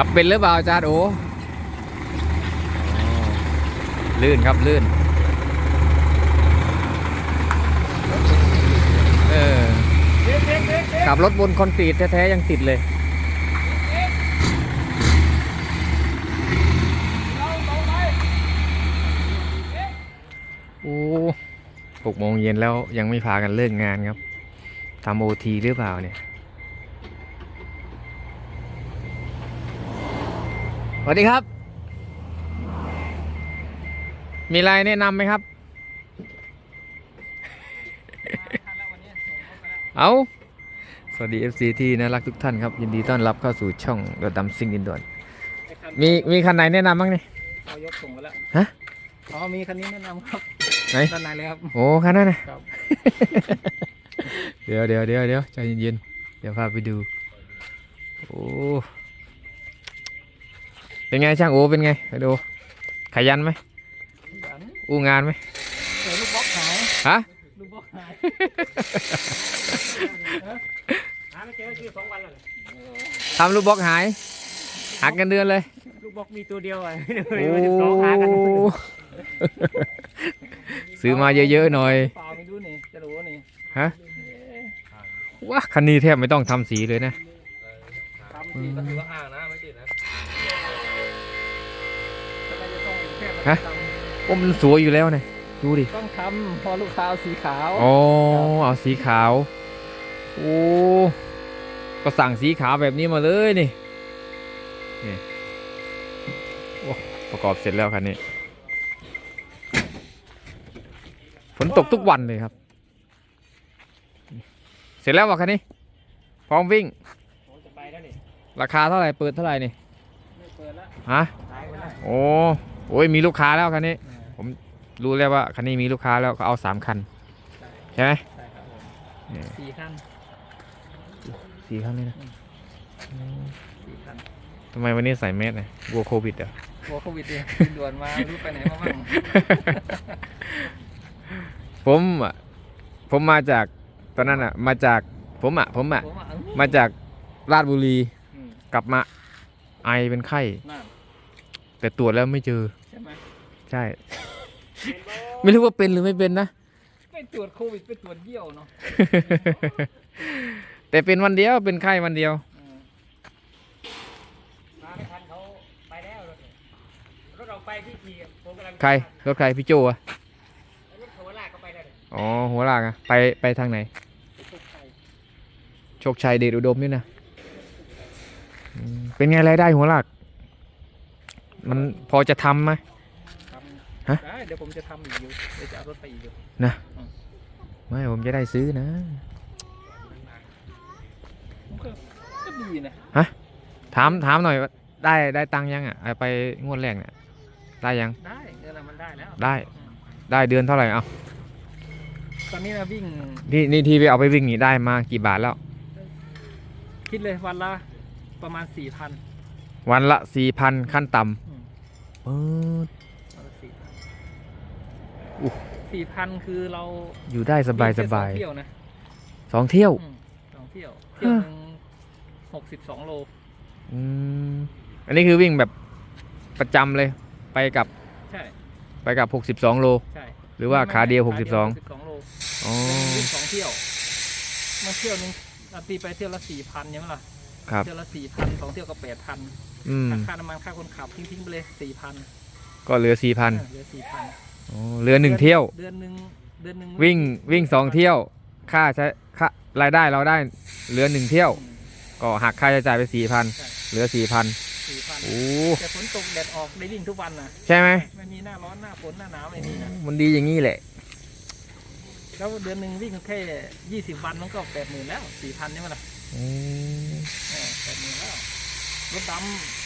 กลับเป็นหรือเปล่าอาจารย์โอ้ลื่นครับลื่น เออขับรถบนคอนกรีตแท้ๆยังติดเลยโอ้หกโมงเย็นแล้วยังไม่พากันเลิกงานครับทำโอทีหรือเปล่าเนี่ย วัสดีครับ มีอะไรแนะนำไหมครับ เอาสวัสดี FC ที่น่ารักทุกท่านครับ ยินดีต้อนรับเข้าสู่ช่องรถดำซิ่งดินด่วนมีมีคันไหนแนะนำบ้างนี่เอายกส่งไปแล้วฮะอ๋อมีคันนี้แนะนำครับไหนด้านในเลยครับโอ้คันนั้นนะครับ เดี๋ยวเดี๋ยวเดี๋ยวเดี๋ยวใจเย็นๆเดี๋ยวพาไปดู โอ้ เป็นไงช่างโอเป็นไงไปดูขยันไหมยันอู้งานไหมเดี๋ยวลูกบล็อกหายฮะลูกบล็อกหายหาไม่เจอคือสองวันแล้วทำลูกบล็อกหายหักเงินเดือนเลย ลูกบล็อกมีตัวเดียวอะโอ้เดี๋ยวมันจะสองหากันซื้อมาเยอะๆหน่อยเปล่าไม่รู้นี่จะรู้นี่ฮะว้าคันนี้แทบไม่ต้องทำสีเลยนะทำทีก็ โอ้มันสวยอยู่แล้วเนี่ยดูดิำต้องทำพอลูกค้าเอาสีขาวอ๋อเอาสีขาวโอ้ก็สั่งสีขาวแบบนี้มาเลยนี่นี่โอ้ประกอบเสร็จแล้วคันนี้ฝนตกทุกวันเลยครับ เสร็จแล้ววะคันนี้ พร้อมวิ่งผมจะไปแล้วนี่ราคาเท่าไหร่เปิดเท่าไหร่นี่ไม่เปิดแล้วฮะขายไปแล้วโอ้โอ้ยมีลูกค้าแล้วคันนี้ รู้แล้วว่าคันนี้มีลูกค้าแล้วเขาเอาสามคัน ใช่ไหมใช่ครับผมเนี่ยสี่คันสี่คันเลยนะสี่คันทำไมวันนี้ใส่แมสเนี่ยกลัวโควิดเหรอะกลัวโควิดเนี่ยด่วนมาไม่รู้ไปไหนมาบ้างผมอะผมมาจากตอนนั้นอะ มาจากผมอะผมอะผมอะมาจากราชบุรีอืมกลับมาไอเป็นไข้ นั่นแต่ตรวจแล้วไม่เจอ ใช่ไหมใช่ ไม่รู้ว่าเป็นหรือไม่เป็นนะ ไปตรวจโควิดไปตรวจเยี่ยวเนาะแต่เป็นวันเดียวเป็นไข้วันเดียวอืมมาไม่ทันเขาไปแล้วรถเนี่ยรถเราไปที่ทีอะผมกำลังใครรถใครพี่โจอะรถโถลากเขาไปแล้วเนี่ยอ๋อหัวลากอะไปไปทางไหน ไปโชคชัยโชคชัยเดชอุดมนี่นะอืมเป็นไงรายได้หัวลากมันพอจะทำไหมท ฮะำได้เดี๋ยวผมจะทำอีกอยู่เดี๋ยวจะเอารถไปอีกอยู่ไม่ผมจะได้ซื้อนะก็ก็ดีนะถามถามหน่อยว่าได้ได้ตังค์ยังอะเอาไปงวดแรกเนี่ยได้ยังได้เงินอะไรมันได้แล้วได้อืมได้เดือนเท่าไหร่เอาตอนนี้นะวิ่งนี่นี่ที่ไปเอาไปวิ่งนี่ได้มากี่บาทแล้ว คิดเลยวันละประมาณสี่พัน วันละสี่พันขั้นต่อืมำปื๊ดวันละสี่พันอุ๊ย สี่พันคือเราอยู่ได้สบายวิ่สงแค่บายองเที่ยวนะสองเที่ยวอืมสองเที่ยวเที่ยวหนึ่งหกสิบสองโลอืมอันนี้คือวิ่งแบบประจำเลยไปกับใช่ไปกับหกสิบสองโลใช่หรือว่าขาเดียวไม่หไม่กสิบสองขาเดียว62โลอ๋อวิ่งสองเที่ยวมาเที่ยวหนึงเราตีไปเที่ยวละสี่พันใช่ไหมล่ะครับเที่ยวละสี่พันสองเที่ยวก็แปดพันอืมค่าน้ำมันค่าคนขับทิ้งๆไปเลยสี่พันก็เหลือสี่พันเหลือสี่พัน อ๋อเหลือหนึ่งเที่ยว เดือนหนึ่งเดือนหนึ่งวิ่งวิ่งสองเที่ยว ค่าใช้ค่ารายได้เราได้เหลือหนึ่งเที่ยวอืมก็หักค่าใช้จ่ายไปสี่พันใช่เหลือสี่พันสี่พันโอ้แต่ฝนตกแดดออกได้วิ่งทุกวันนะใช่ไหมไม่มีหน้าร้อนหน้าฝนหน้าหนาวไม่มีนะมันดีอย่างนี้แหละ แล้วเดือนหนึ่งวิ่งแค่ยี่สิบวันมันก็แปดหมื่นแล้วสี่พันใช่ไหมล่ะอืมแปดหมื่นแล้วรถดำ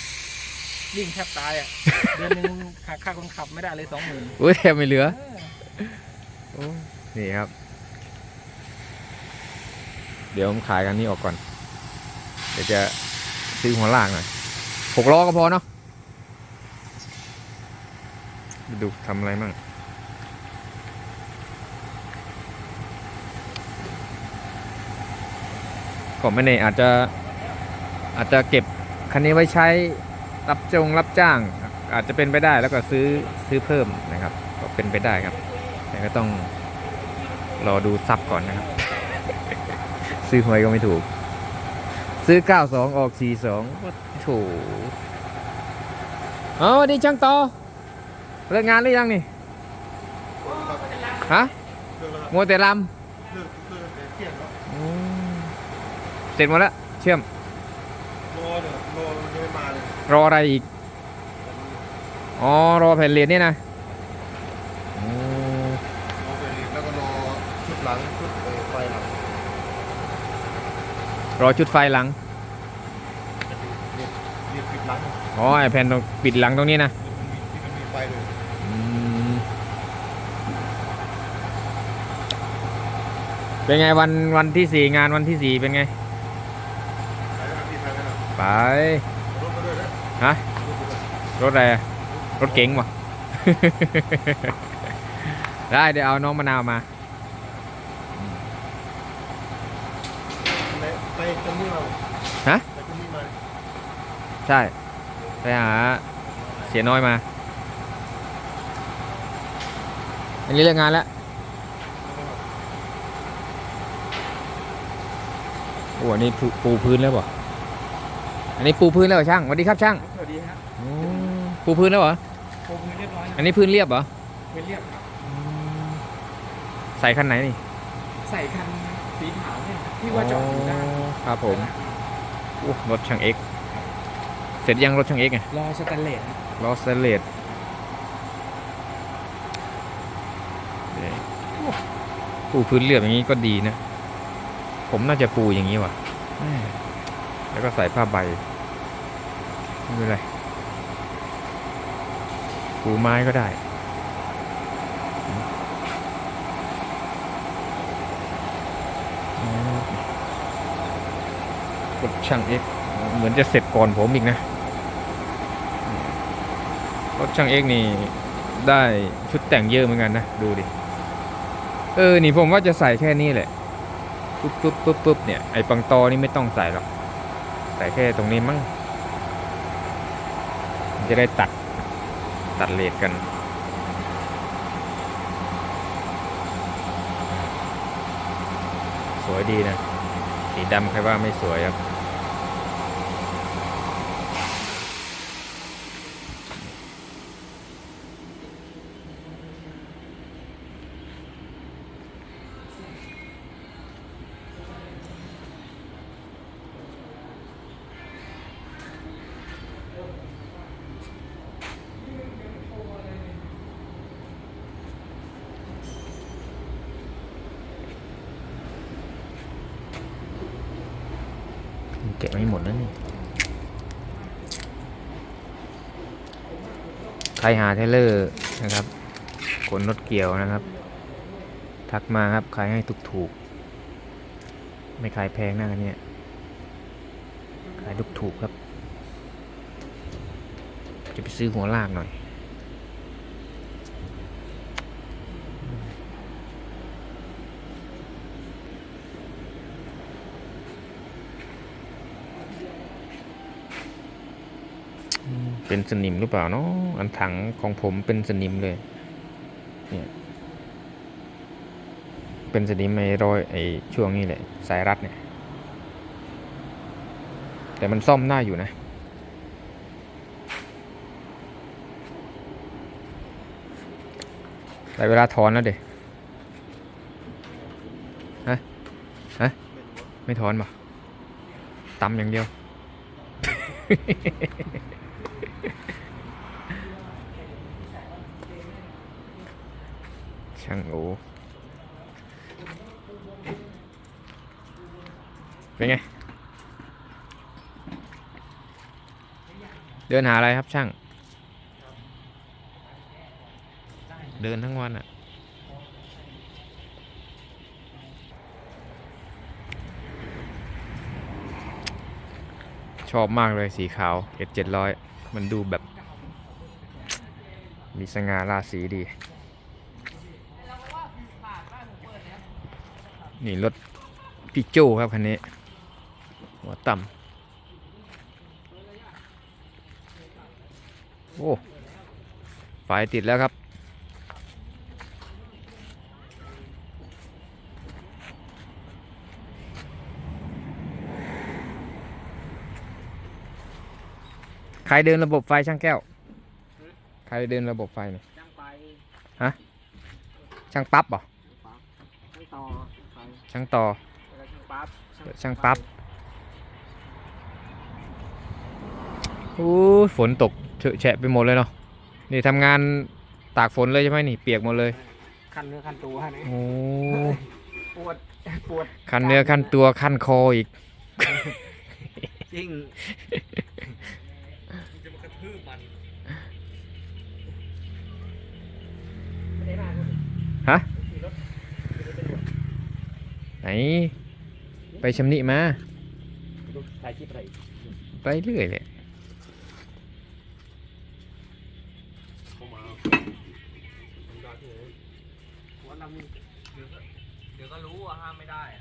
วิ่งแทบตายอะ เดือนหนึ่งหักค่าคนขับไม่ได้เลยสองหมื่นอุ้ยแทบไม่เหลือโอ้นี่ครับ เดี๋ยวผมขายกันนี้ออกก่อน เดี๋ยวจะซื้อหัวลากหน่อยหกล้อก็พอเนาะไปดูทำอะไรมั่งก็ไม่แน่อาจจะอาจจะเก็บคันนี้ไว้ใช้ รับจงรับจ้าง อาจจะเป็นไปได้แล้วก็ซื้อซื้อเพิ่มนะครับ ก็เป็นไปได้ครับ แต่ก็ต้องรอดูซับก่อนนะครับ ซื้อหวยก็ไม่ถูก ซื้อ 92 ออก 42ว่าโถเอาสวัสดีช่างต่อเลิกงานหรือยังนี่ฮะมัวแต่ลำอืมเสร็จหมดแล้วเชื่อม โลเนี่ยโลยังไม่มาเลย รออะไรอีก อ๋อ รอแผ่นเหรียญนี่นะอืมโลไปรีบแล้วก็รอชุดหลังชุดเอ่อไฟหลังรอชุดไฟหลังรีบรีบปิดหลังอ๋อไอแผ่นตรงปิดหลังตรงนี้นะที่มันมีที่มันมีไฟเลยอืมเป็นไงวันวันที่สี่งานวันที่สี่เป็นไงใช้กันที่ไฟไหมล่ะไป ฮะรถมาด้วยรถอะไรอะรถเก๋งวะได้เดี๋ยวเอาน้องมะนาวมาไปไปตรงนี้มาฮะไปตรงนี้มาใช่ ไปหาเสียน้อยมา อันนี้เลิกงานแล้วโอ้อันนี้ปูปูพื้นแล้วบ่อันนี้ปูพื้นแล้วเหรอช่างสวัสดีครับช่างส วัสดีครับอืมปูพื้นแล้วเหรอโคมเรียบร้อยอันนี้พื้นเรียบเหรอ เป็นเรียบครับใส่คันไหนนี่ใส่คันสีขาวเนี่ยที่ว่าจอดอยู่ด้านอ๋อครับผมโอ้รถช่างเอ็กซ์เสร็จยังรถช่างเอ็กซ์ไงรอสแตนเลสครับล้อสเตนเลสนี่ปูพื้นเรียบอย่างนี้ก็ดีนะ ผมน่าจะปูอย่างนี้ว่ะแม่แล้วก็ใส่ผ้าใบ ไม่เป็นไรปูไม้ก็ได้รถช่างเอ็กเหมือนจะเสร็จก่อนผมอีกนะ รถช่างเอ็กนี่ได้ชุดแต่งเยอะเหมือนกันนะ ดูดิ เออ นี่ผมว่าจะใส่แค่นี้แหละ ปุ๊บปุ๊บปุ๊บปุ๊บเนี่ย ไอ้ปังตอนี่ไม่ต้องใส่หรอก ใส่แค่ตรงนี้มั้ง จะได้ตัดตัดเลทกันสวยดีนะ สีดำใครว่าไม่สวยครับ แกะ ไม่หมดแล้วนี่ ใครหาเทเลอร์นะครับ ขนรถเกี่ยวนะครับ ทักมาครับขายให้ถูกๆ ไม่ขายแพงนะอันเนี่ย ขายถูกๆครับ จะไปซื้อหัวลากหน่อย เป็นสนิมหรือเปล่าเนาะอันถังของผมเป็นสนิมเลย เนี่ย เป็นสนิมไอ้รอยไอ้ช่วงนี้แหละ สายรัดเนี่ย แต่มันซ่อมได้อยู่นะแต่เวลาถอนแล้วเด็ฮะ ฮะ ไม่ถอนป่ะตำอย่างเดียว ช่างโอเป็นไง เดินหาอะไรครับช่าง เดินทั้งวันอะชอบมากเลยสีขาว S 700 มันดูแบบ มีสง่าราศีดี นี่รถพี่โจครับคันนี้ หัวต่ำโอ้ไฟติดแล้วครับใครเดินระบบไฟช่างแก้ว ใครเดินระบบไฟเนี่ยช่างไปช่างปั๊บเหรอ ต่อ ช่างต่อแล้วช่างปั๊บช่างปั๊บโอ้ยฝนตกเฉอะแฉะไปหมดเลยเนาะนี่ทำงานตากฝนเลยใช่ไหมนี่เปียกหมดเลยคันเนื้อคันตัวฮะนี่โอ้ปวดปวดคันเนื้อคันตัวคันคออีกจริงฮะ ไหน ไปชำนิมาถ่ายคลิปอะไรไปเรื่อยเลยหัวลำเดี๋ยวก็รู้ว่าห้ามไม่ได้อะ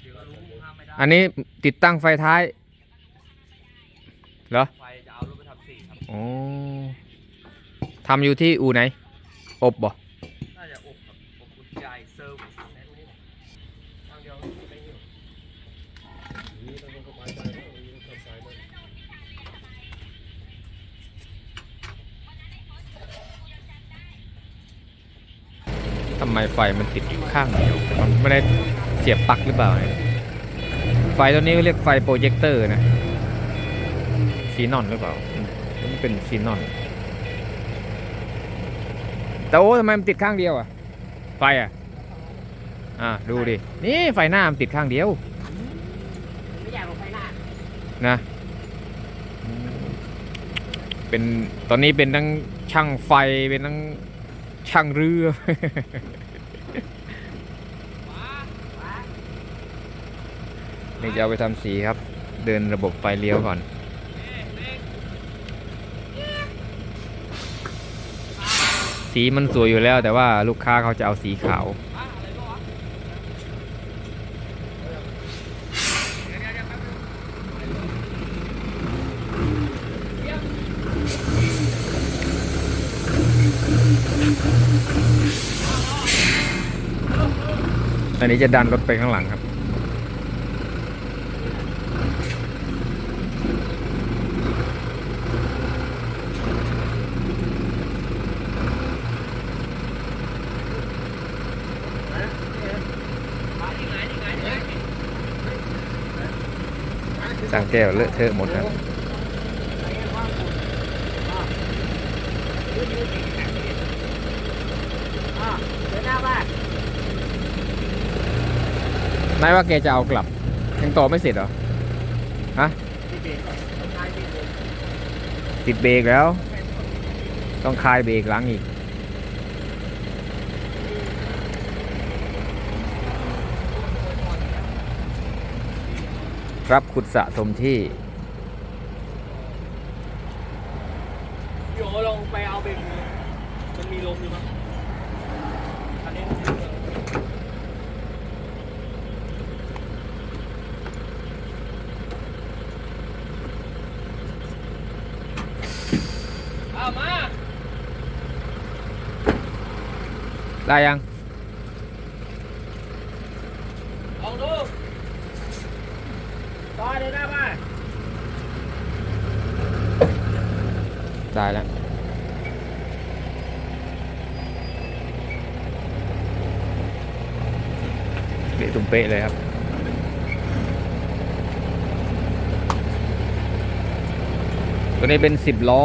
เดี๋ยวก็รู้ห้ามไม่ได้อันนี้ติดตั้งไฟท้าย เหรอ ไฟจะเอารถไปทำสีครับโอ้ทำอยู่ที่อูไหน อบบ่ เซอร์วิสแน่นอนทางเดียวไปหิ้วนี่ต้องสบายใจแล้วนี่ต้องสบายใจทำไมไฟมันติดข้างเดียวมันไม่ได้เสียบปลั๊กหรือเปล่าเนี่ยไฟตัวนี้เรียกไฟโปรเจคเตอร์นะซีนอนหรือเปล่ามมันเป็นซีนอน แต่โอ้ทำไมมันติดข้างเดียวอะ ไฟอะ อะดูดิ นี่ไฟหน้ามันติดข้างเดียวไม่อยากลงไปหน้านะอืมเป็นตอนนี้เป็นทั้งช่างไฟเป็นทั้งช่างเรือนี่จะเอาไปทำสีครับ เดินระบบไฟเลี้ยวก่อนสีมันสวยอยู่แล้วแต่ว่าลูกค้าเขาจะเอาสีขาว อันนี้จะดันรถไปข้างหลังครับ สั่งแก้วเลอะเทอะหมดครับ อะเดินหน้าบ้าน นายว่าแกจะเอากลับยังต่อไม่เสร็จเหรอฮะติดเบรกแล้ว ต้องคลายเบรกหลังอีกครับขุดสะสมที่ พี่โอลงไปเอาเบรกมือมันมีลมอยู่มั้งอันนี้เอามา ได้ยังลองดูต่อเดินหน้าบ้านได้แล้วเละตุ้มเป๊ะเลยครับตัวนี้เป็น10ล้อ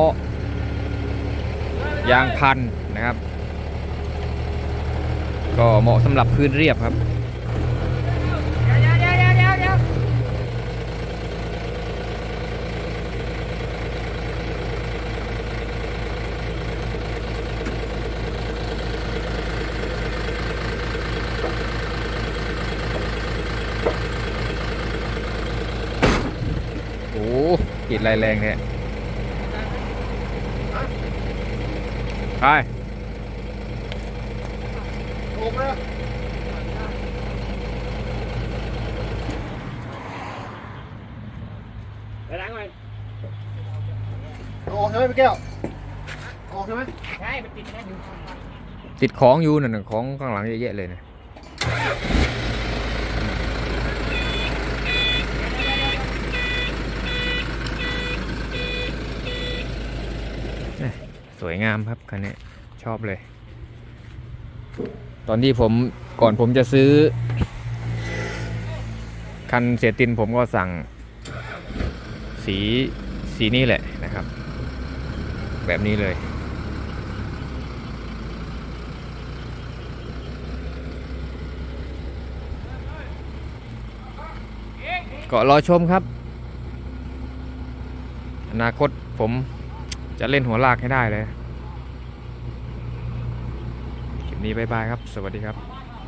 ยางพันนะครับ ก็เหมาะสำหรับพื้นเรียบครับโอ้กรีดไรแรงเนี่ยไป โอ้มา ไปล้างก่อน ไหมพี่แก้ว ออกใช่ไหมใช่มันติดแน่อยู่ติดของอยู่นั่นนะของข้างหลังเยอะแยะเลยนะเอ้ยสวยงามครับคันนี้ชอบเลย ตอนที่ผมก่อนผมจะซื้อ คันเสียตินผมก็สั่งสีสีนี้แหละนะครับ แบบนี้เลย ก็รอชมครับ อนาคตผมจะเล่นหัวลากให้ได้เลย คลิปนี้บายบายครับ สวัสดีครับ